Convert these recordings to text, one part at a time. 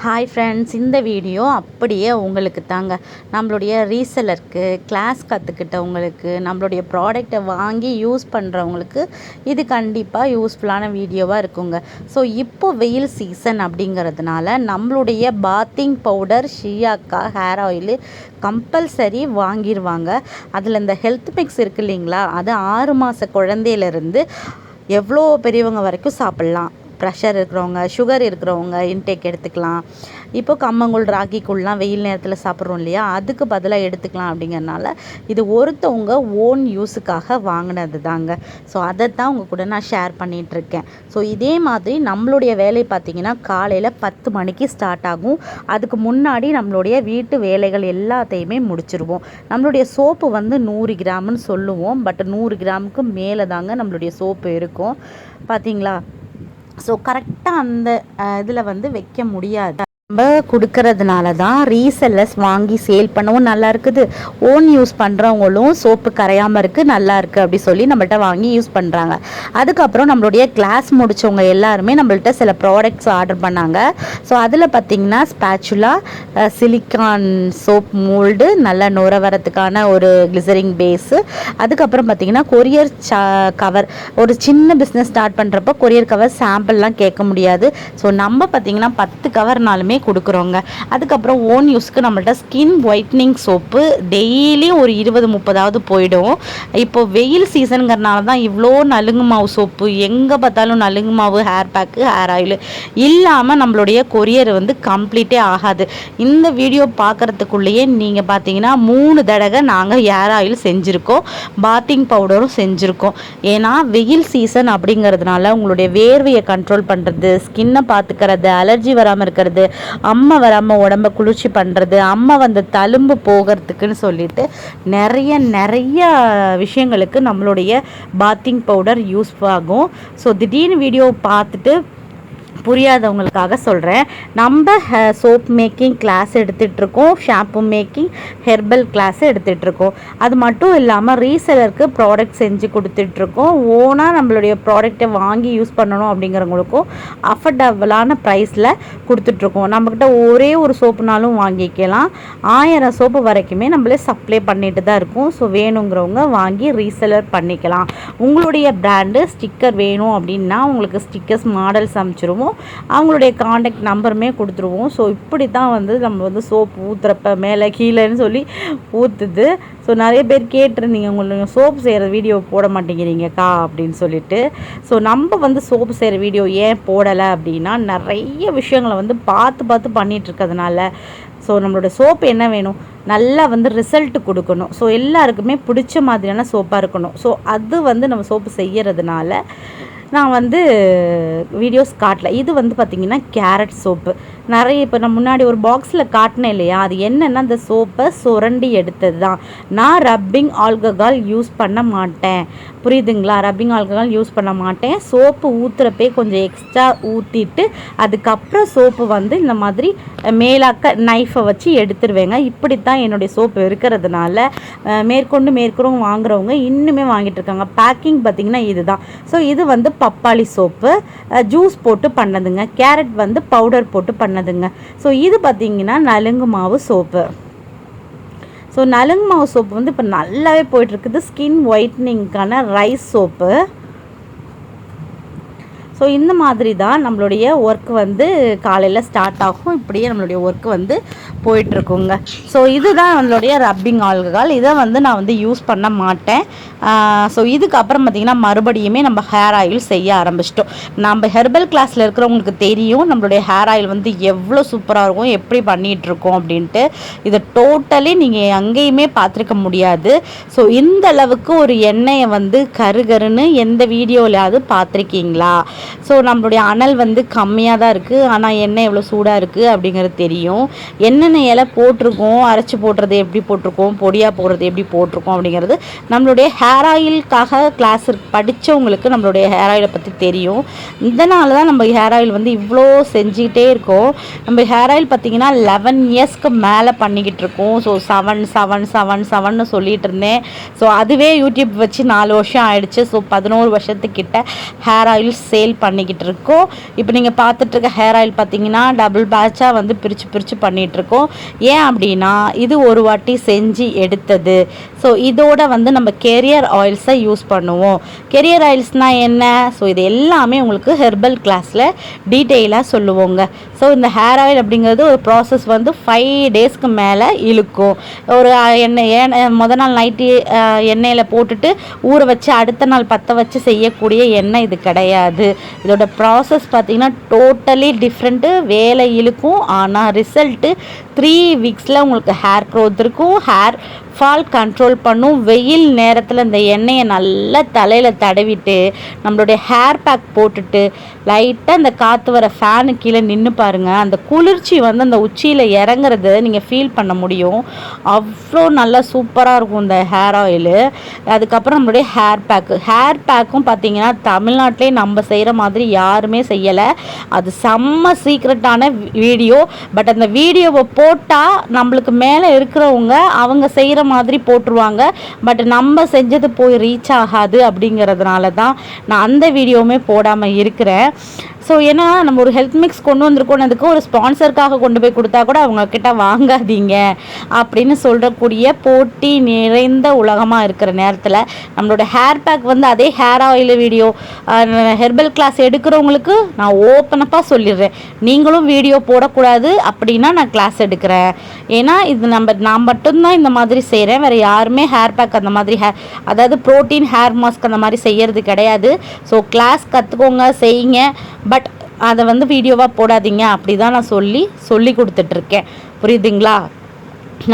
Hi friends இந்த video அப்படியே உங்களுக்கு தாங்க. நம்மளுடைய ரீசெலருக்கு கிளாஸ் கற்றுக்கிட்டவங்களுக்கு நம்மளுடைய ப்ராடக்டை வாங்கி யூஸ் பண்ணுறவங்களுக்கு இது கண்டிப்பாக யூஸ்ஃபுல்லான வீடியோவாக இருக்குங்க. ஸோ இப்போ வெயில் சீசன் அப்படிங்கிறதுனால நம்மளுடைய பாத்திங் பவுடர் ஷியாக்கா ஹேர் ஆயிலு கம்பல்சரி வாங்கிடுவாங்க அதில் இந்த ஹெல்த் மிக்ஸ் இருக்கு இல்லைங்களா? அது ஆறு மாத குழந்தையிலேருந்து எவ்வளோ பெரியவங்க வரைக்கும் சாப்பிட்லாம். ப்ரெஷர் இருக்கிறவங்க சுகர் இருக்கிறவங்க இன்டேக் எடுத்துக்கலாம். இப்போ கம்மங்கூழ் ராகி கூழ்லாம் வெயில் நேரத்தில் சாப்பிட்றோம் இல்லையா? அதுக்கு பதிலாக எடுத்துக்கலாம் அப்படிங்கிறனால இது ஒருத்தவங்க ஓன் யூஸுக்காக வாங்கினது தாங்க ஸோ அதை தான் உங்கள் கூட நான் ஷேர் பண்ணிகிட்ருக்கேன் ஸோ இதே மாதிரி நம்மளுடைய வேலை பார்த்திங்கன்னா காலையில் பத்து மணிக்கு ஸ்டார்ட் ஆகும். அதுக்கு முன்னாடி நம்மளுடைய வீட்டு வேலைகள் எல்லாத்தையுமே முடிச்சிருவோம். நம்மளுடைய சோப்பு வந்து நூறு கிராம்னு சொல்லுவோம். பட் நூறு கிராமுக்கு மேலே தாங்க நம்மளுடைய சோப்பு இருக்கும். பார்த்தீங்களா? ஸோ கரெக்டாக அந்த இதில் வந்து வைக்க முடியாது. நம்ம கொடுக்கறதுனால தான் ரீசெல்லர்ஸ் வாங்கி சேல் பண்ணவும் நல்லா இருக்குது ஓன் யூஸ் பண்ணுறவங்களும் சோப்பு கரையாமல் இருக்குது நல்லா இருக்குது அப்படி சொல்லி நம்மள்ட்ட வாங்கி யூஸ் பண்ணுறாங்க அதுக்கப்புறம் நம்மளுடைய கிளாஸ் முடித்தவங்க எல்லாருமே நம்மள்ட்ட சில ப்ராடக்ட்ஸ் ஆர்டர் பண்ணாங்க. ஸோ அதில் பார்த்திங்கன்னா ஸ்பேச்சுலா சிலிக்கான் சோப் மோல்டு நல்லா நுர வரத்துக்கான ஒரு கிளிசரிங் பேஸு அதுக்கப்புறம் பார்த்திங்கன்னா கொரியர் சா கவர் ஒரு சின்ன பிஸ்னஸ் ஸ்டார்ட் பண்ணுறப்போ கொரியர் கவர் சாம்பிள்லாம் கேட்க முடியாது. ஸோ நம்ம பார்த்திங்கன்னா பத்து கவர்னாலுமே கொடுக்குறோங்க. அதுக்கப்புறம் ஓன் யூஸ்க்கு நம்மள்ட்ட ஸ்கின் ஒயிட்னிங் சோப்பு டெய்லியும் ஒரு இருபது முப்பதாவது போயிடும். இப்போ வெயில் சீசனுங்கிறனால தான் இவ்வளோ நலுங்கு மாவு சோப்பு எங்கே பார்த்தாலும் நலுங்கு மாவு ஹேர் பேக்கு ஹேர் ஆயில் இல்லாமல் நம்மளுடைய கொரியர் வந்து கம்ப்ளீட்டே ஆகாது. இந்த வீடியோ பார்க்குறதுக்குள்ளேயே நீங்கள் பார்த்தீங்கன்னா மூணு தடவை நாங்கள் ஹேர் ஆயில் செஞ்சுருக்கோம். பாத்திங் பவுடரும் செஞ்சுருக்கோம். ஏன்னா வெயில் சீசன் அப்படிங்கிறதுனால உங்களுடைய வேர்வையை கண்ட்ரோல் பண்ணுறது ஸ்கின்னை பார்த்துக்கிறது அலர்ஜி வராமல் இருக்கிறது அம்மா வராமல் உடம்ப குளிர்ச்சி பண்ணுறது அம்மா வந்த தழும்பு போகிறதுக்குன்னு சொல்லிட்டு நிறைய நிறைய விஷயங்களுக்கு நம்மளுடைய பாத்திங் பவுடர் யூஸ் ஆகும். ஸோ திடீர்னு வீடியோ பார்த்துட்டு புரியாதவங்களுக்காக சொல்கிறேன் நம்ம சோப் மேக்கிங் கிளாஸ் எடுத்துகிட்ருக்கோம் ஷாம்பு மேக்கிங் ஹெர்பல் கிளாஸ் எடுத்துகிட்ருக்கோம் அது மட்டும் இல்லாமல் ரீசெலருக்கு ப்ராடக்ட் செஞ்சு கொடுத்துட்ருக்கோம். ஓனாக நம்மளுடைய ப்ராடக்டை வாங்கி யூஸ் பண்ணணும் அப்படிங்கிறவங்களுக்கும் அஃபர்டபுளான ப்ரைஸில் கொடுத்துட்ருக்கோம். நம்மக்கிட்ட ஒரே ஒரு சோப்புனாலும் வாங்கிக்கலாம். ஆயிரம் சோப்பு வரைக்குமே நம்மளே சப்ளை பண்ணிட்டு தான் இருக்கும். ஸோ வேணுங்கிறவங்க வாங்கி ரீசெலர் பண்ணிக்கலாம். உங்களுடைய பிராண்டு ஸ்டிக்கர் வேணும் அப்படின்னா உங்களுக்கு ஸ்டிக்கர்ஸ் மாடல்ஸ் அமைச்சிருவோம் அவங்களுடைய காண்டாக்ட் நம்பருமே கொடுத்துருவோம். ஸோ இப்படி தான் வந்து நம்ம வந்து சோப்பு ஊற்றுறப்ப மேலே கீழேன்னு சொல்லி ஊற்றுது ஸோ நிறைய பேர் கேட்டிருந்தீங்க உங்களுக்கு சோப்பு செய்கிற வீடியோ போட மாட்டேங்கிறீங்கக்கா அப்படின்னு சொல்லிட்டு. ஸோ நம்ம வந்து சோப்பு செய்கிற வீடியோ ஏன் போடலை அப்படின்னா நிறைய விஷயங்களை வந்து பார்த்து பார்த்து பண்ணிகிட்டு இருக்கிறதுனால. ஸோ நம்மளோட சோப்பு என்ன வேணும்? நல்லா வந்து ரிசல்ட் கொடுக்கணும். ஸோ எல்லாருக்குமே பிடிச்ச மாதிரியான சோப்பாக இருக்கணும். ஸோ அது வந்து நம்ம சோப்பு செய்கிறதுனால நான் வந்து வீடியோஸ் காட்டல. இது வந்து பார்த்திங்கன்னா கேரட் சோப்பு நிறைய இப்போ நான் முன்னாடி ஒரு பாக்ஸில் காட்டினேன் இல்லையா? அது என்னென்னா அந்த சோப்பை சுரண்டி எடுத்தது தான். நான் ரப்பிங் ஆல்கஹால் யூஸ் பண்ண மாட்டேன். புரியுதுங்களா? ரப்பிங் ஆல்கஹால் யூஸ் பண்ண மாட்டேன். சோப்பு ஊற்றுறப்பே கொஞ்சம் எக்ஸ்ட்ரா ஊற்றிட்டு அதுக்கப்புறம் சோப்பு வந்து இந்த மாதிரி மேலாக்க நைஃபை வச்சு எடுத்துருவேங்க. இப்படி தான் என்னுடைய சோப்பு இருக்கிறதுனால மேற்கொண்டு மேற்கொண்டு வாங்குறவங்க இன்னுமே வாங்கிட்டு இருக்காங்க. பேக்கிங் பார்த்திங்கன்னா இதுதான். ஸோ இது வந்து பப்பாளி சோப்பு. ஜூஸ் போட்டு பண்ணதுங்க. கேரட் வந்து பவுடர் போட்டு பண்ணதுங்க. ஸோ இது பார்த்திங்கன்னா நலுங்கு மாவு சோப்பு. ஸோ நலுங்கு மாவு சோப்பு வந்து இப்போ நல்லாவே போயிட்டுருக்குது ஸ்கின் ஒயிட்னிங்க்கான ரைஸ் சோப்பு. ஸோ இந்த மாதிரி தான் நம்மளுடைய ஒர்க் வந்து காலையில் ஸ்டார்ட் ஆகும். இப்படியே நம்மளுடைய ஒர்க் வந்து போயிட்டுருக்குங்க. ஸோ இதுதான் நம்மளுடைய ரப்பிங் ஆல்கஹால் இதை வந்து நான் வந்து யூஸ் பண்ண மாட்டேன். ஸோ இதுக்கப்புறம் பார்த்திங்கன்னா மறுபடியுமே நம்ம ஹேர் ஆயில் செய்ய ஆரம்பிச்சிட்டோம். நம்ம ஹெர்பல் கிளாஸில் இருக்கிறவங்களுக்கு தெரியும் நம்மளுடைய ஹேர் ஆயில் வந்து எவ்வளோ சூப்பராக இருக்கும் எப்படி பண்ணிகிட்ருக்கோம் அப்படின்ட்டு. இதை டோட்டலி நீங்கள் அங்கேயுமே பார்த்துருக்க முடியாது. ஸோ இந்த அளவுக்கு ஒரு எண்ணெயை வந்து கருகருன்னு எந்த வீடியோவிலாவது பார்த்துருக்கீங்களா? ஸோ நம்மளுடைய அனல் வந்து கம்மியாக தான் இருக்குது ஆனால் எண்ணெய் எவ்வளோ சூடாக இருக்குது அப்படிங்கிறது தெரியும். என்னென்ன இலை போட்டிருக்கோம். அரைச்சி போடுறது எப்படி போட்டிருக்கோம்? பொடியாக போடுறது எப்படி போட்டிருக்கோம்? அப்படிங்கிறது நம்மளுடைய ஹேர் ஆயிலுக்காக கிளாஸ் படித்தவங்களுக்கு நம்மளுடைய ஹேர் ஆயிலை பற்றி தெரியும். இதனால தான் நம்ம ஹேர் ஆயில் வந்து இவ்வளோ செஞ்சுக்கிட்டே இருக்கோம். நம்ம ஹேர் ஆயில் பார்த்திங்கன்னா லெவன் இயர்ஸ்க்கு மேலே பண்ணிக்கிட்டு இருக்கோம். ஸோ செவன் செவன் செவன் செவன்னு சொல்லிகிட்டு இருந்தேன். ஸோ அதுவே யூடியூப் வச்சு நாலு வருஷம் ஆயிடுச்சு. ஸோ பதினோரு வருஷத்துக்கிட்ட ஹேர் ஆயில் சேல் பண்ணிக்கிட்டு இருக்கோம் இப்போ நீங்கள் பார்த்துட்ருக்க ஹேர் ஆயில் பார்த்தீங்கன்னா டபுள் பேட்சாக வந்து பிரித்து பிரித்து பண்ணிகிட்ருக்கோம் ஏன் அப்படின்னா இது ஒரு வாட்டி செஞ்சு எடுத்தது. ஸோ இதோட வந்து நம்ம கெரியர் ஆயில்ஸை யூஸ் பண்ணுவோம். கெரியர் ஆயில்ஸ்னால் என்ன? ஸோ இது எல்லாமே உங்களுக்கு ஹெர்பல் கிளாஸில் டீட்டெயிலாக சொல்லுவோங்க. ஸோ இந்த ஹேர் ஆயில் அப்படிங்கிறது ஒரு ப்ராசஸ் வந்து ஃபைவ் டேஸ்க்கு மேலே இழுக்கும். ஒரு எண்ணெய் எண்ணெய் முத நாள் நைட்டு எண்ணெயில் போட்டுட்டு ஊற வச்சு அடுத்த நாள் பற்ற வச்சு செய்யக்கூடிய எண்ணெய் இது கிடையாது. இதோட ப்ராசஸ் பார்த்திங்கன்னா டோட்டலி டிஃப்ரெண்ட்டு வேலை இழுக்கும். ஆனால் ரிசல்ட்டு த்ரீ வீக்ஸில் உங்களுக்கு ஹேர் க்ரோத் இருக்கும். ஹேர் ஃபால் கண்ட்ரோல் பண்ணும். வெயில் நேரத்தில் இந்த எண்ணெயை நல்லா தலையில் தடவிட்டு நம்மளுடைய ஹேர் பேக் போட்டுட்டு லைட்டாக அந்த காற்று வர ஃபேனு கீழே நின்று பாருங்கள் அந்த குளிர்ச்சி வந்து அந்த உச்சியில் இறங்குறத நீங்கள் ஃபீல் பண்ண முடியும். அவ்வளோ நல்லா சூப்பராக இருக்கும் இந்த ஹேர் ஆயிலு அதுக்கப்புறம் நம்மளுடைய ஹேர் பேக்கு ஹேர் பேக்கும் பார்த்தீங்கன்னா தமிழ்நாட்டிலே நம்ம செய்கிற மாதிரி யாருமே செய்யலை. அது செம்ம சீக்ரெட்டான வீடியோ. பட் அந்த வீடியோவை போட்டால் நம்மளுக்கு மேலே இருக்கிறவங்க அவங்க செய்கிற மாதிரி போட்டுருவாங்க. பட் நம்ம செஞ்சது போய் ரீச் ஆகாது அப்படிங்கிறதுனால தான் நான் அந்த வீடியோவுமே போடாமல் இருக்கிறேன். ஸோ ஏன்னா நம்ம ஒரு ஹெல்த் மிக்ஸ் கொண்டு வந்திருக்கோன்னதுக்கு ஒரு ஸ்பான்சருக்காக கொண்டு போய் கொடுத்தா கூட அவங்க கிட்ட வாங்காதீங்க அப்படின்னு சொல்கிறக்கூடிய போட்டி நிறைந்த உலகமாக இருக்கிற நேரத்தில் நம்மளோட ஹேர் பேக் வந்து அதே hair oil video herbal class எடுக்கிறவங்களுக்கு நான் ஓப்பனப்பாக சொல்லிடுறேன். நீங்களும் வீடியோ போடக்கூடாது அப்படின்னா நான் கிளாஸ் எடுக்கிறேன். ஏன்னா இது நம்ம நான் மட்டும்தான் இந்த மாதிரி செய்கிறேன் வேறு யாருமே ஹேர் பேக் அந்த மாதிரி ஹேர் அதாவது ப்ரோட்டீன் ஹேர் மாஸ்க் அந்த மாதிரி செய்யறது கிடையாது. ஸோ கிளாஸ் கற்றுக்கோங்க செய்யுங்க. பட் அதை வந்து வீடியோவாக போடாதீங்க. அப்படி தான் நான் சொல்லி சொல்லி கொடுத்துட்ருக்கேன். புரியுதுங்களா?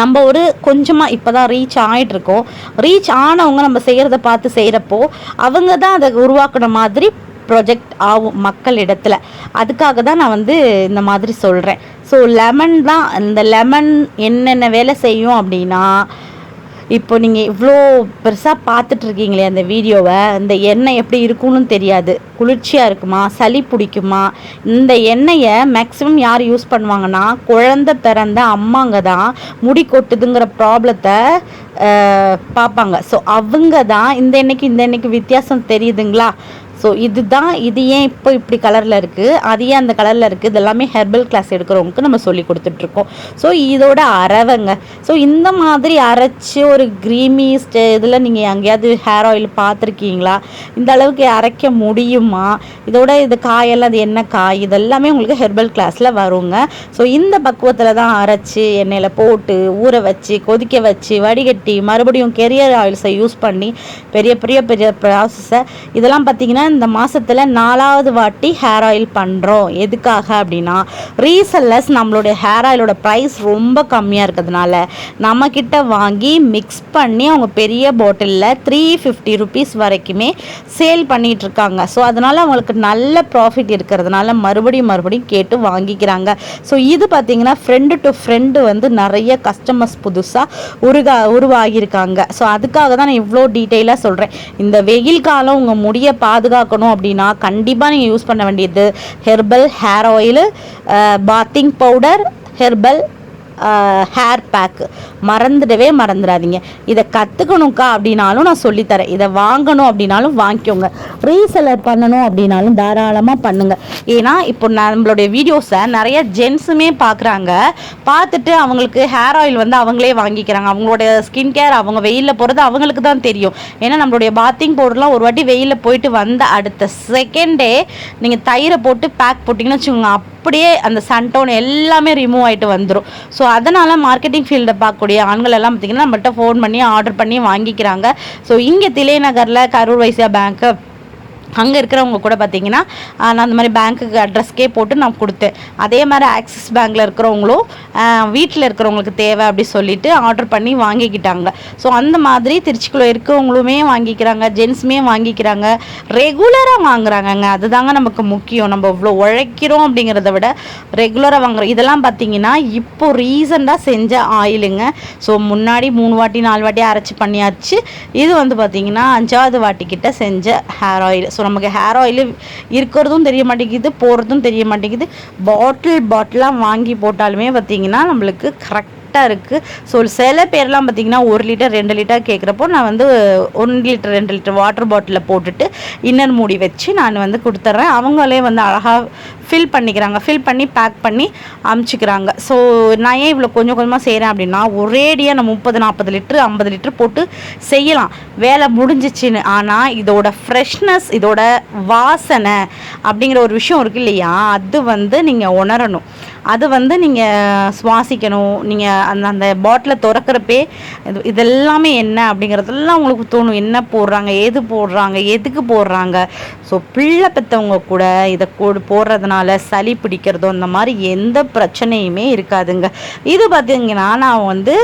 நம்ம ஒரு கொஞ்சமாக இப்போ தான் ரீச் ஆகிட்ருக்கோம் ரீச் ஆனவங்க நம்ம செய்கிறத பார்த்து செய்கிறப்போ அவங்க தான் அதை உருவாக்குன மாதிரி ப்ரொஜெக்ட் ஆகும் மக்கள் இடத்துல அதுக்காக தான் நான் வந்து இந்த மாதிரி சொல்கிறேன் ஸோ லெமன் தான் இந்த லெமன் என்னென்ன வேலை செய்யும் அப்படின்னா இப்போ நீங்கள் இவ்வளோ பெருசாக பார்த்துட்ருக்கீங்களே அந்த வீடியோவை இந்த எண்ணெய் எப்படி இருக்கும்னு தெரியாது. குளிர்ச்சியாக இருக்குமா? சளி பிடிக்குமா? இந்த எண்ணெயை மேக்ஸிமம் யார் யூஸ் பண்ணுவாங்கன்னா குழந்த பிறந்த அம்மாங்க தான் முடி கொட்டுதுங்கிற ப்ராப்ளத்தை பார்ப்பாங்க. ஸோ அவங்க தான் இந்த எண்ணெய்க்கு இந்த எண்ணெய்க்கு வித்தியாசம் தெரியுதுங்களா? ஸோ இதுதான் இது ஏன் இப்போ இப்படி கலரில் இருக்குது அது ஏன் அந்த கலரில் இருக்குது இதெல்லாமே ஹெர்பல் கிளாஸ் எடுக்கிறவங்களுக்கு நம்ம சொல்லி கொடுத்துட்ருக்கோம். ஸோ இதோட அறவைங்க. ஸோ இந்த மாதிரி அரைச்சி ஒரு க்ரீமி இதில் நீங்கள் எங்கேயாவது ஹேர் ஆயில் பார்த்துருக்கீங்களா? இந்த அளவுக்கு அரைக்க முடியுமா? இதோட இது காயெல்லாம் அது என்ன காய்? இதெல்லாமே உங்களுக்கு ஹெர்பல் கிளாஸில் வருங்க. ஸோ இந்த பக்குவத்தில் தான் அரைச்சி எண்ணெயில் போட்டு ஊற வச்சு கொதிக்க வச்சு வடிகட்டி மறுபடியும் கெரியர் ஆயில்ஸை யூஸ் பண்ணி பெரிய பெரிய பெரிய ப்ராசஸை இதெல்லாம் பார்த்தீங்கன்னா இந்த மாதத்தில் நாலாவது வாட்டி ஹேர் ஆயில் பண்ணுறோம் எதுக்காக அப்படின்னா ரீசெல்லர்ஸ் நம்மளுடைய ஹேர் ஆயிலோட ப்ரைஸ் ரொம்ப கம்மியாக இருக்கிறதுனால நம்மக்கிட்ட வாங்கி மிக்ஸ் பண்ணி அவங்க பெரிய பாட்டிலில் த்ரீ ஃபிஃப்டி ருபீஸ் வரைக்குமே சேல் பண்ணிகிட்டு இருக்காங்க. ஸோ அதனால் அவங்களுக்கு நல்ல ப்ராஃபிட் இருக்கிறதுனால மறுபடியும் மறுபடியும் கேட்டு வாங்கிக்கிறாங்க. ஸோ இது பார்த்தீங்கன்னா ஃப்ரெண்டு டு ஃப்ரெண்டு வந்து நிறைய கஸ்டமர்ஸ் புதுசாக உருகா உருவாகியிருக்காங்க. ஸோ அதுக்காக தான் நான் இவ்வளோ டீட்டெயிலாக சொல்கிறேன் இந்த வெயில் காலம் உங்கள் முடியை பாதுகாக்கணும் அப்படின்னா கண்டிப்பாக நீங்கள் யூஸ் பண்ண வேண்டியது herbal hair oil bathing powder herbal hair pack மறந்துடவே மறந்துடாதீங்க. இதை கற்றுக்கணும்க்கா அப்படின்னாலும் நான் சொல்லித்தரேன். இதை வாங்கணும் அப்படின்னாலும் வாங்கிக்கோங்க. ரீசெலர் பண்ணணும் அப்படின்னாலும் தாராளமாக பண்ணுங்கள் ஏன்னா இப்போ நம்மளுடைய வீடியோஸை நிறைய ஜென்ஸுமே பார்க்குறாங்க பார்த்துட்டு அவங்களுக்கு ஹேர் ஆயில் வந்து அவங்களே வாங்கிக்கிறாங்க. அவங்களோட ஸ்கின் கேர் அவங்க வெயிலில் போகிறது அவங்களுக்கு தான் தெரியும். ஏன்னா நம்மளுடைய பாத்திங் பவுடர்லாம் ஒரு வாட்டி வெயிலில் போயிட்டு வந்த அடுத்த செகண்டே நீங்கள் தயிரை போட்டு பேக் போட்டிங்கன்னு வச்சுக்கோங்க. அப்படியே அந்த சன்டோன் எல்லாமே ரிமூவ் ஆகிட்டு வந்துடும் ஸோ அதனால் மார்க்கெட்டிங் ஃபீல்டை பார்க்கக்கூடிய ஆண்கள் எல்லாம் பார்த்திங்கன்னா நம்மகிட்ட ஃபோன் பண்ணி ஆர்டர் பண்ணி வாங்கிக்கிறாங்க. ஸோ இங்கே தில்லைநகரில் கரூர் வைசியா பேங்க்கு அங்கே இருக்கிறவங்க கூட பார்த்தீங்கன்னா நான் அந்த மாதிரி பேங்க்குக்கு அட்ரஸ்க்கே போட்டு நான் கொடுத்தேன். அதே மாதிரி ஆக்சிஸ் பேங்க்கில் இருக்கிறவங்களும் வீட்டில் இருக்கிறவங்களுக்கு தேவை அப்படி சொல்லிட்டு ஆர்டர் பண்ணி வாங்கிக்கிட்டாங்க. ஸோ அந்த மாதிரி திருச்சிக்குள்ளே இருக்கிறவங்களுமே வாங்கிக்கிறாங்க ஜென்ஸுமே வாங்கிக்கிறாங்க. ரெகுலராக வாங்குறாங்கங்க. அதுதாங்க நமக்கு முக்கியம். நம்ம இவ்வளோ உழைக்கிறோம் அப்படிங்கிறத விட ரெகுலராக வாங்குறோம். இதெல்லாம் பார்த்தீங்கன்னா இப்போ ரீசெண்டாக செஞ்ச ஆயிலுங்க. ஸோ முன்னாடி மூணு வாட்டி நாலு வாட்டி அரைச்சி பண்ணியாச்சு. இது வந்து பார்த்தீங்கன்னா அஞ்சாவது வாட்டி கிட்ட செஞ்ச ஹேர் ஆயில் ஸோ நமக்கு ஹேர் ஆயில் இருக்கிறதும் தெரிய மாட்டேங்குது போகிறதும் தெரிய மாட்டேங்குது. பாட்டில் பாட்டிலாக வாங்கி போட்டாலுமே பார்த்தீங்கன்னா நம்மளுக்கு கரெக்ட் கரெக்டாக இருக்குது ஸோ சில பேர்லாம் பார்த்திங்கன்னா ஒரு லிட்டர் ரெண்டு லிட்டர் கேட்குறப்போ நான் வந்து ஒன் லிட்டர் ரெண்டு லிட்டர் வாட்டர் பாட்டிலில் போட்டுட்டு இன்னர் மூடி வச்சு நான் வந்து கொடுத்துட்றேன். அவங்களே வந்து அழகாக ஃபில் பண்ணிக்கிறாங்க. ஃபில் பண்ணி பேக் பண்ணி அமுச்சிக்கிறாங்க. ஸோ நான் ஏன் இவ்வளோ கொஞ்சம் கொஞ்சமாக செய்கிறேன் அப்படின்னா ஒரேடியாக நான் முப்பது நாற்பது லிட்ரு ஐம்பது லிட்ரு போட்டு செய்யலாம். வேலை முடிஞ்சிச்சின்னு. ஆனால் இதோட ஃப்ரெஷ்னஸ் இதோட வாசனை அப்படிங்கிற ஒரு விஷயம் இருக்கு இல்லையா? அது வந்து நீங்கள் உணரணும். அது வந்து நீங்கள் சுவாசிக்கணும். நீங்கள் அந்த அந்த பாட்டிலை திறக்கிறப்பே இது இதெல்லாமே என்ன அப்படிங்கிறதெல்லாம் உங்களுக்கு தோணும். என்ன போடுறாங்க ஏது போடுறாங்க எதுக்கு போடுறாங்க? ஸோ பிள்ளை பெற்றவங்க கூட இதை கூட போடுறதுனால சளி பிடிக்கிறதோ இந்த மாதிரி எந்த பிரச்சனையுமே இருக்காதுங்க. இது பார்த்தீங்கன்னா நான் வந்து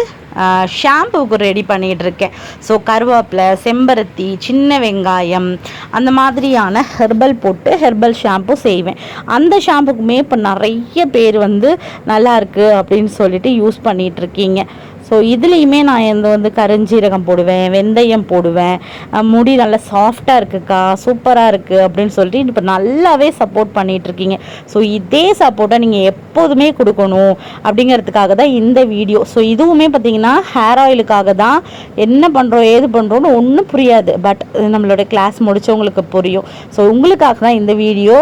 ஷாம்புக்கு ரெடி பண்ணிகிட்டு இருக்கேன் ஸோ கருவேப்பிலை செம்பருத்தி சின்ன வெங்காயம் அந்த மாதிரியான ஹெர்பல் போட்டு ஹெர்பல் ஷாம்பு செய்வேன். அந்த ஷாம்புக்குமே இப்போ நிறைய பேர் வந்து நல்லா இருக்குது அப்படின்னு சொல்லிட்டு யூஸ் பண்ணிகிட்டு இருக்கீங்க ஸோ இதுலேயுமே நான் இந்த வந்து கருஞ்சீரகம் போடுவேன் வெந்தயம் போடுவேன். முடி நல்லா சாஃப்டாக இருக்குக்கா சூப்பராக இருக்குது அப்படின்னு சொல்லிட்டு இப்போ நல்லாவே சப்போர்ட் பண்ணிகிட்ருக்கீங்க ஸோ இதே சப்போர்ட்டை நீங்கள் எப்போதுமே கொடுக்கணும் அப்படிங்கிறதுக்காக தான் இந்த வீடியோ ஸோ இதுவுமே பார்த்தீங்கன்னா ஹேர் ஆயிலுக்காக தான். என்ன பண்ணுறோம் ஏது பண்ணுறோன்னு ஒன்றும் புரியாது. பட் நம்மளோட கிளாஸ் முடிச்சவங்களுக்கு புரியும். ஸோ உங்களுக்காக தான் இந்த வீடியோ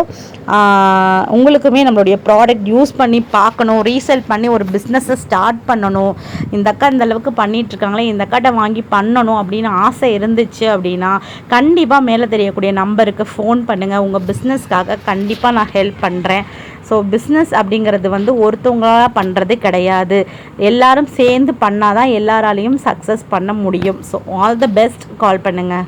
உங்களுக்குமே நம்மளுடைய ப்ராடக்ட் யூஸ் பண்ணி பார்க்கணும் ரீசேல் பண்ணி ஒரு பிஸ்னஸை ஸ்டார்ட் பண்ணணும். இந்த அக்கா இந்த அளவுக்கு பண்ணிட்டு இருக்காங்களே இந்த அக்காட்ட வாங்கி பண்ணணும் அப்படின்னு ஆசை இருந்துச்சு அப்படின்னா கண்டிப்பாக மேலே தெரியக்கூடிய நம்பருக்கு ஃபோன் பண்ணுங்கள் உங்கள் பிஸ்னஸ்க்காக கண்டிப்பாக நான் ஹெல்ப் பண்ணுறேன் ஸோ பிஸ்னஸ் அப்படிங்கிறது வந்து ஒருத்தவங்களாக பண்ணுறது கிடையாது. எல்லாரும் சேர்ந்து பண்ணால் தான் எல்லாராலையும் சக்ஸஸ் பண்ண முடியும். So all the best call பண்ணுங்கள்